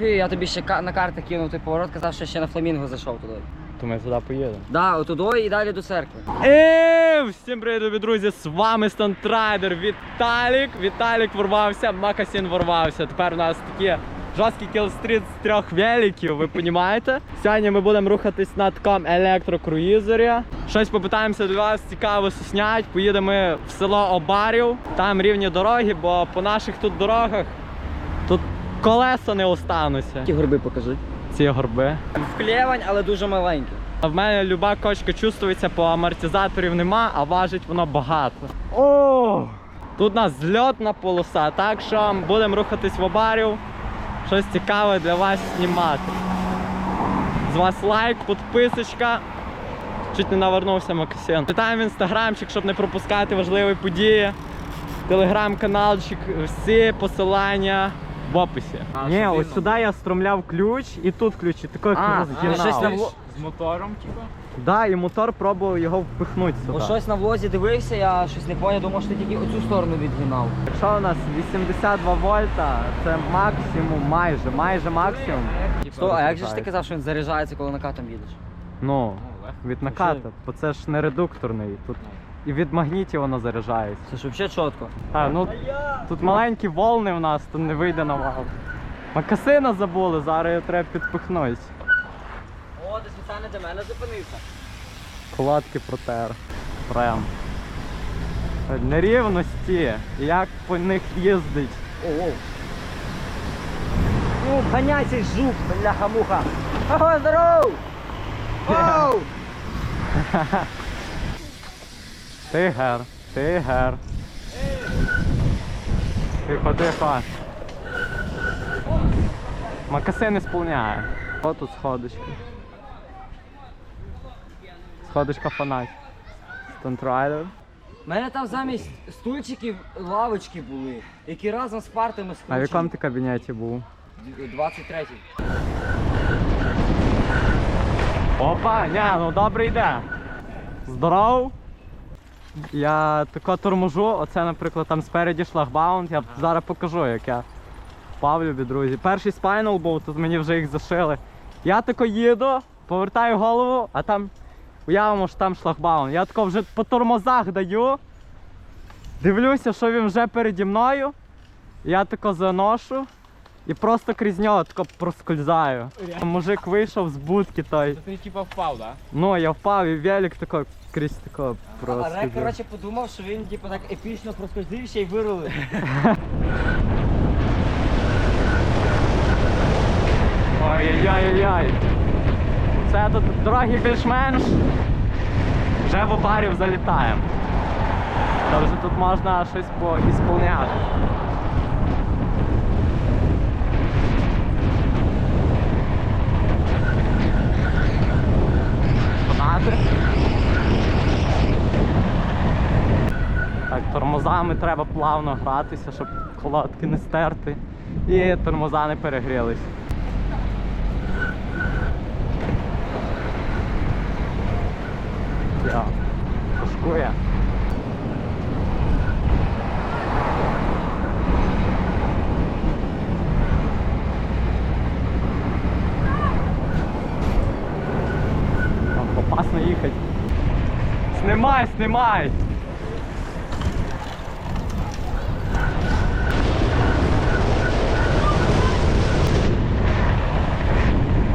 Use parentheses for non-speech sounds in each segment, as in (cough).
Я тобі ще на карти кинув той поворот, казав, що ще на фламінго зайшов туди. То ми туди поїдемо. Да, отуди і далі до церкви. Е, всім привіт, любі друзі! З вами Стантрайдер Віталік. Віталік ворвався, Макасін ворвався. Тепер у нас такі жорсткий кілстріт з трьох великів, ви розумієте? Сьогодні ми будемо рухатись на такому електрокруїзері. Щось попитаємося для вас цікаво зняти. Поїдемо ми в село Обарів. Там рівні дороги, бо по наших тут дорогах тут колеса не остануться. Ті горби покажи. Ці горби. Вклєвань, але дуже маленький. А в мене люба кочка чувствується, по амортизаторів нема, а важить воно багато. О! Тут у нас зльотна полоса, так що будемо рухатись в обарів. Щось цікаве для вас знімати. З вас лайк, підписочка. Чуть не навернувся Максим. Вітаємо в інстаграмчик, щоб не пропускати важливі події. Телеграм-каналчик, всі посилання в описі. Ні, ось сюди я стромляв ключ і тут ключ, і такий А, розгинав. щось на вло- З мотором, типа? Да, і мотор пробував його впихнути сюди. Бо щось на влозі дивився, я щось не поняв, думав, що ти тільки оцю сторону відгинав. Якщо у нас 82 вольта, це максимум, майже, майже максимум. Сто, а як же ж ти казав, що він заряджається, коли накатом їдеш? Ну, легко. від наката, бо це ж не редукторний. Тут і від магнітів воно заряджається. Це ж взагалі чітко. А, ну тут маленькі волни у нас, то не вийде на вал. Макасина забули, зараз його треба підпихнути. О, ти спеціально для мене зупинився. Кладки протер. Прям. Нерівності. Як по них їздить. О, Ну, ганяй цей жук, бляха-муха. Ого, здоров! (laughs) Оу! (laughs) Тигер, тигер. Тихо, тихо. Макаси не сповняє. О, тут сходочки. Сходочка фанать. Стентрайдер. У мене там замість стульчиків лавочки були, які разом з партами А в якому ти кабінеті був? 23-й. Опа, ня, ну добре йде. Здоров. Я тако торможу, оце, наприклад, там спереді шлагбаунт, я зараз покажу, як я впав, любі друзі. Перший спайнал був, тут мені вже їх зашили. Я тако їду, повертаю голову, а там уявимо, що там шлагбаун. Я тако вже по тормозах даю. Дивлюся, що він вже переді мною. Я тако заношу і просто крізь нього тако проскользаю. Мужик вийшов з будки той. Ти типа впав, да? Ну, я впав і велик тако крізь тако А просто. Рек, коротше, подумав, що він типу так епічно проскользив ще й вирулив. (laughs) Ой-ой-ой-ой. Це тут дороги більш-менш. Вже в опарів залітаємо. Та вже тут можна щось поісполняти. Фанати. Так, тормозами треба плавно гратися, щоб колодки не стерти. І тормоза не перегрілись. Я опасно їхати. Снимай, снимай!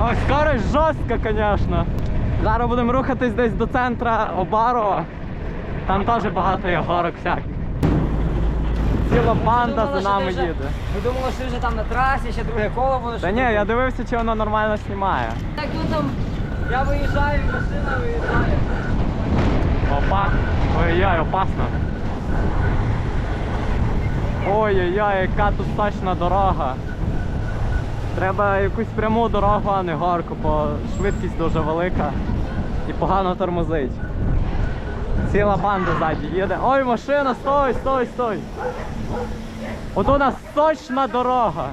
Ой, скорость жорстка, звісно. Зараз будемо рухатись десь до центра Обарова. Там теж багато є горок всяких. Ціла банда за нами їде. Ми думали, що ти вже там на трасі, ще друге коло буде. Та ні, я дивився, чи воно нормально знімає. Так тут там, я виїжджаю, машина виїжджає. Опа. Ой-ой, опасно. Ой-ой-ой, яка тут точна дорога. Треба якусь пряму дорогу, а не горку, бо швидкість дуже велика і погано тормозить. Ціла банда ззаді їде. Ой, машина, стой, стой, стой. От у нас точна дорога.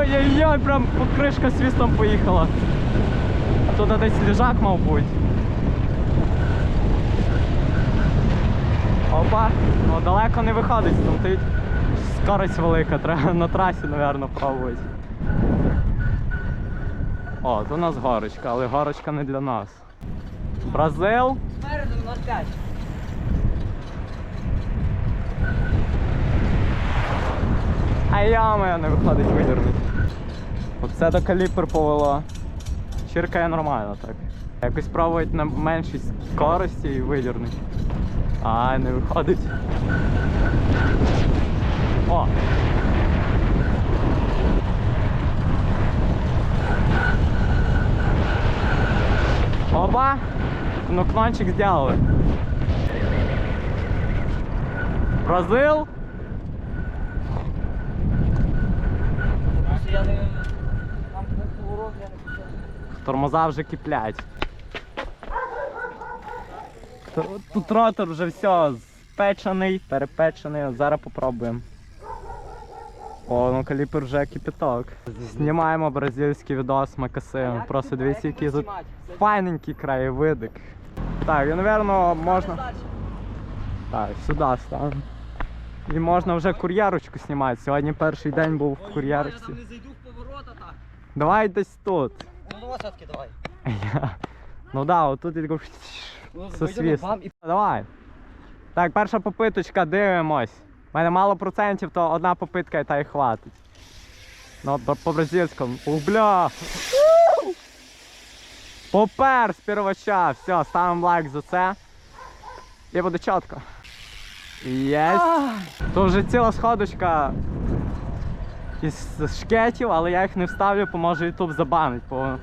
Ой-ой-ой, прям покришка свістом поїхала. А тут десь ліжак мав бути. Опа, ну далеко не виходить, стомтить. Скорость велика, треба на трасі, мабуть, пробувати. О, тут у нас горочка, але горочка не для нас. Бразил. Спереду 0,5. А яма не виходить видернути. Оце до каліпер повело. Чиркає нормально так. Якось пробують на меншій скорості і видернуть. А, не виходить. О! Опа! Ну клончик сделали. Бразил. Я не... Там поворот, я не хотів. Тормоза вже киплять. Тут ротор вже все спечений, перепечений, зараз попробуємо. О, ну каліпер вже кипяток. Знімаємо бразильський відос Макасим. Просто дивіться, який тут файненький краєвидик. Так, і, напевно, можна. Так, сюди ставимо. І можна вже кур'єрочку знімати. Сьогодні перший день був в кур'єрочці. не зайду в поворота. Давай десь тут. Ну давай все-таки (laughs) давай. Ну да, отут і тако Ну, (laughs) Со вам і Давай. Так, перша попиточка, дивимось. У мене мало процентів, то одна попитка і та й хватить. Ну, по- по-бразильському. Ух, бля. (laughs) Попер з первача. Все, ставимо лайк за це. І буде чітко. Єсть. То вже ціла сходочка із шкетів, але я їх не вставлю, бо може YouTube забанить, бо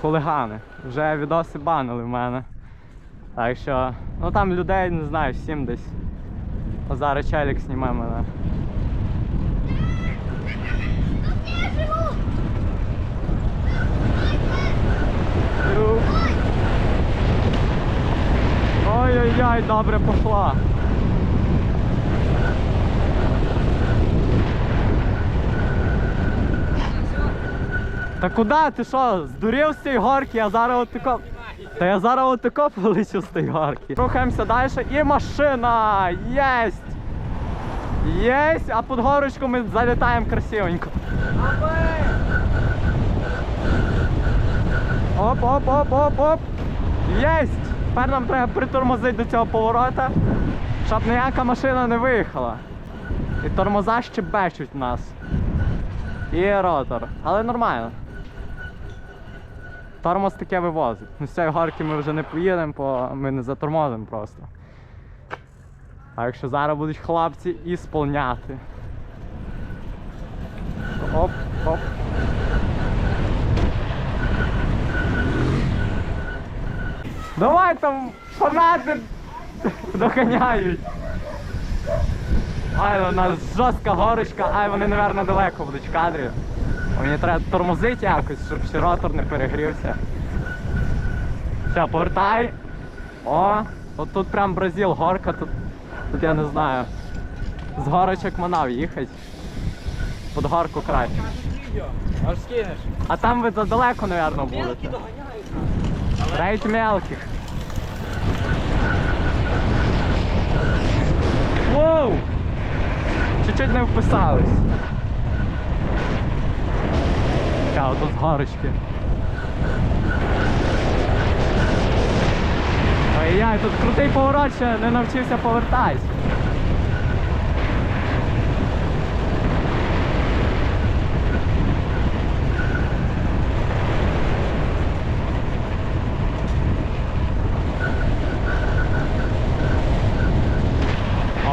хулигани. Вже відоси банили в мене. Так що, ну там людей, не знаю, сім десь. О, зараз челік зніме мене. Ой-ой-ой, добре пошла. Та куди ти що? Здурів з цієї горки, я зараз отако. Та я зараз отако полечу з цієї горки. Рухаємося далі і машина! Єсть! Єсть! А під горочку ми залітаємо красивенько. Оп, оп, оп, оп, оп. Єсть! Тепер нам треба притормозити до цього поворота, щоб ніяка машина не виїхала. І тормоза ще бечуть нас. І ротор. Але нормально. Тормоз таке вивозить. Ну з цієї горки ми вже не поїдемо, бо ми не затормозимо просто. А якщо зараз будуть хлопці і сповняти. Оп, оп. Давай там фанати доганяють. Ай, у нас жорстка горочка, ай вони, мабуть, далеко будуть в кадрі. Мені треба тормозити якось, щоб ще ротор не перегрівся. Все, повертай. О, от тут прям Бразил, горка, тут, тут я не знаю. З горочок манав їхати. Під горку краще. Аж скинеш. А там ви задалеко, мабуть, будете. Рейд мелких. Воу! Чуть-чуть не вписались. Та, ото з горочки. Ой-яй, тут крутий поворот, ще не навчився повертатись.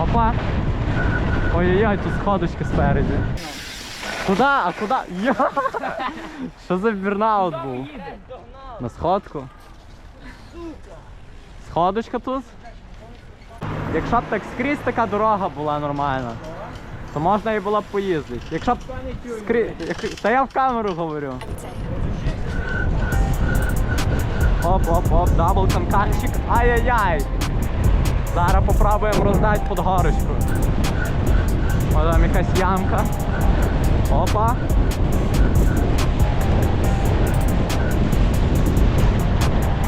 Опа. Ой-ой-ой, тут сходочка спереді. Куда? А куда? Я! Що за бірнаут був? На сходку? Сходочка тут? Якщо б так скрізь така дорога була нормальна, то можна і було б поїздити. Якщо б скрізь... Та я в камеру говорю. Оп-оп-оп, дабл канканчик. Ай-яй-яй. Зараз попробуємо роздати під горочку. О, там якась ямка. Опа.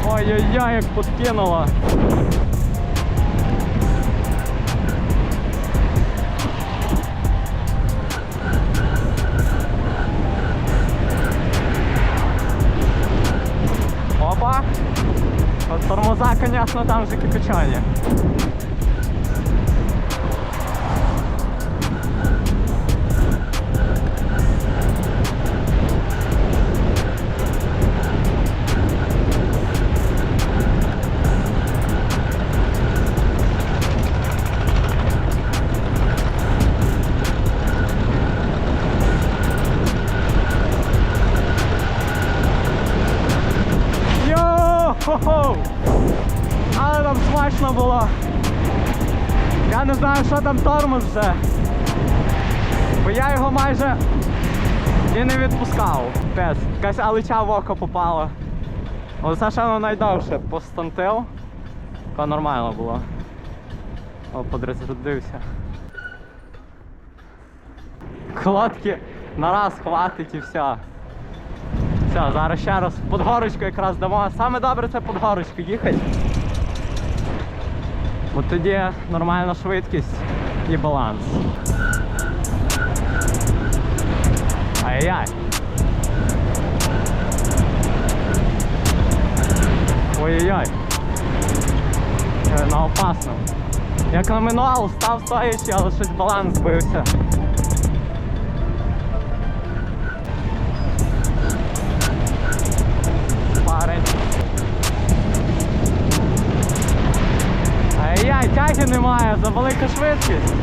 Ой-ой-ой, як подкинуло. Опа! От тормоза, конечно, там же кипячання. Я що там тормоз вже. Бо я його майже і не відпускав. Пес. Якась алича в око попала. Оце ще воно найдовше постантив. Таке нормально було. О, подрозрядився. Колодки на раз хватить і все. Все, зараз ще раз під горочку якраз дамо. Саме добре це під горочку їхати. Бо тоді нормальна швидкість і баланс. Ай-яй. Ой-ой-ой. Е, На опасному. Як на мануал став стоячи, але щось баланс збився. Тяги немає, за велика швидкість.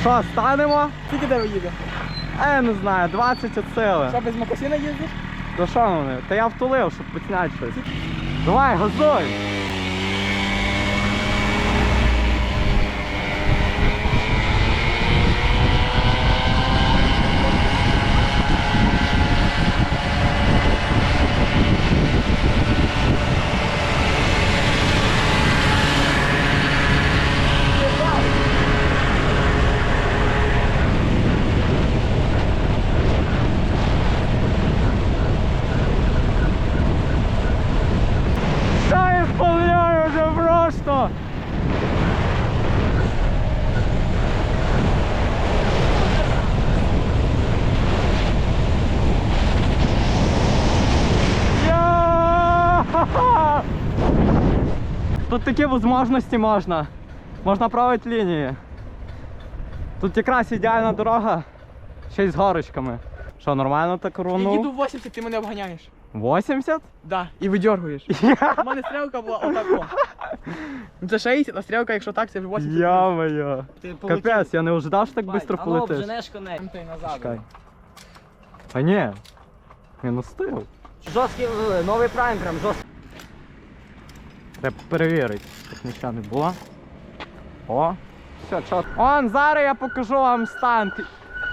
Що, станемо? Скільки тебе їде? А я не знаю, 20 від сили. Що, без макасина їздиш? До що вони? Та я втулив, щоб підняти щось. Давай, газуй! Та исполняю вже просто! Я! Тут такі можливості можна. Можна правити лінії. Тут якраз ідеальна дорога, ще й з горочками. Що, нормально так Я рванув? їду 80, ти мене обганяєш. 80? Да, і видергуєш. (laughs) У мене стрілка була отако. Це 60, а стрілка, якщо так, це вже 80. Йо-моє. Капець, я не ожидав, що так швидко ну, полетиш. обженеш коней. Там ти назад. Чекай. А ні. Він устиг. Жорсткий, е, новий прайм прям жорсткий. Треба перевірити, щоб нічого не було. О, все, чот. Он, зараз я покажу вам стан.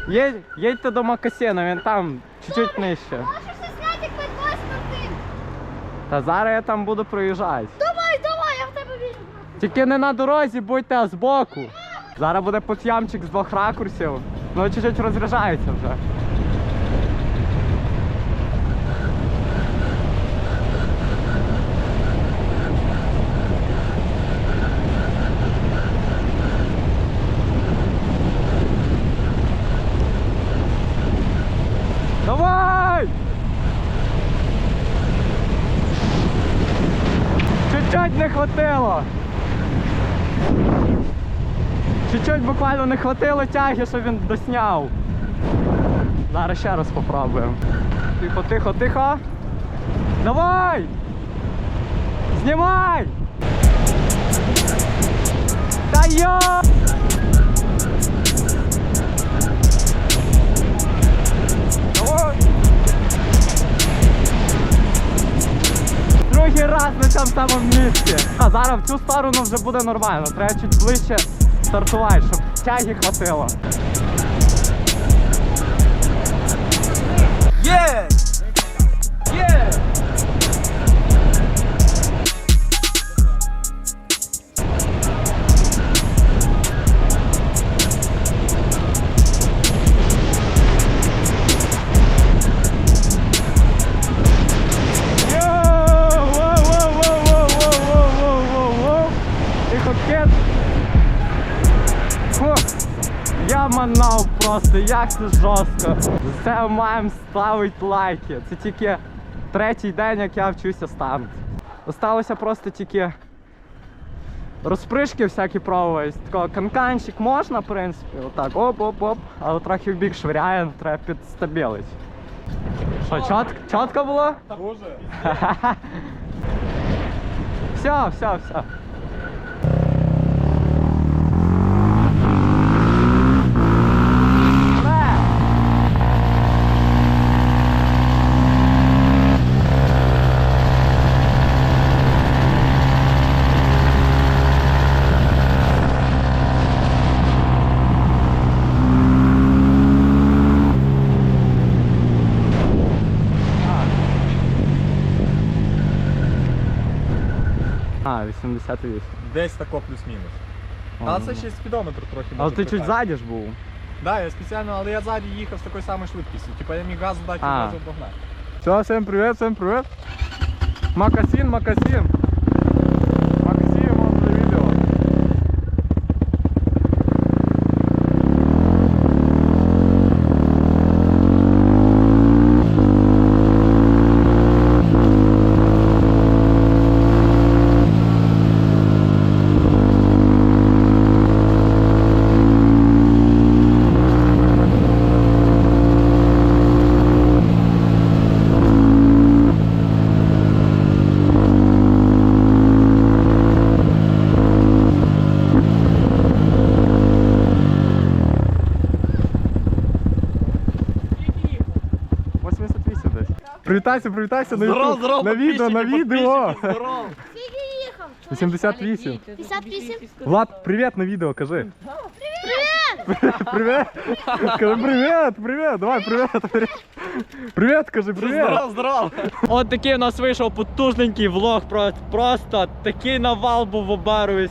Їдь, їдьте до Макасіна, він там чуть-чуть нижче. Можеш зняти? Та зараз я там буду проїжджати. Давай, давай, я в тебе вірю. Тільки не на дорозі, будьте а збоку. Зараз буде потямчик з двох ракурсів. Ну чуть-чуть розряджається вже. Давай! Чуть-чуть не хватило. Чуть-чуть буквально не хватило тяги, щоб він досняв. Зараз ще раз попробуємо. Тихо, тихо, тихо. Давай! Знімай! Та йо! Раз на цьому самому місці. А зараз в цю сторону вже буде нормально. Треба чуть ближче стартувати, щоб тяги хватило. Є! Я манав просто, як це жорстко. За це маємо ставити лайки. Це тільки третій день, як я вчуся ставити. Осталося просто тільки розпришки всякі пробувати. Такого канканчик можна, в принципі, отак, оп-оп-оп, але трохи в бік швиряє, треба підстабілити. Що, чот, чітко було? Дуже. (laughs) Все, все, все. А, 88. Десь тако плюс-мінус. Але це ще спідометр трохи. Але може ти чуть ззаді ж був. Да, я спеціально, але я ззаді їхав з такою самою швидкістю. Типа я міг газу дати і А. обогнати. Все, всем привет, всем привіт. Макасин, Макасин. Максим, он на видео. Скільки їхав? 88 десь. Привітайся, привітайся на YouTube. здорово, на відео, на підписчики, відео. підписчики, здорово. Скільки їхав? 88. 58? Влад, привіт на відео, кажи. Привіт! Привіт! Кажи привіт, привіт, давай, привіт. Привіт, кажи, привіт. Здорово, здорово. От такий у нас вийшов потужненький влог, про- просто такий навал був в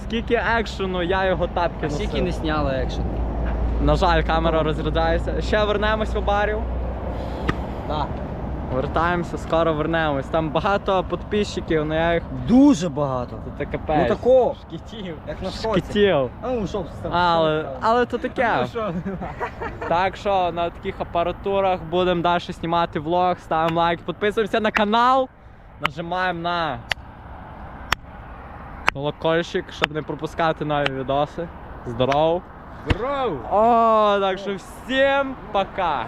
скільки екшену, я його тапки Скільки носив. не сняли екшен. На жаль, камера розряджається. Ще вернемось в Обарів. Да. Вертаємося, скоро вернемось. Там багато підписчиків, але я їх Дуже багато. це капець. Ну такого. Шкітів. Як на сходці. Шкітів. А ну що? Але, але то таке. Ну що? (laughs) Так що на таких апаратурах будемо далі знімати влог, ставимо лайк, підписуємося на канал, нажимаємо на колокольчик, щоб не пропускати нові відоси. Здоров! Здорово. О, так що всім пока!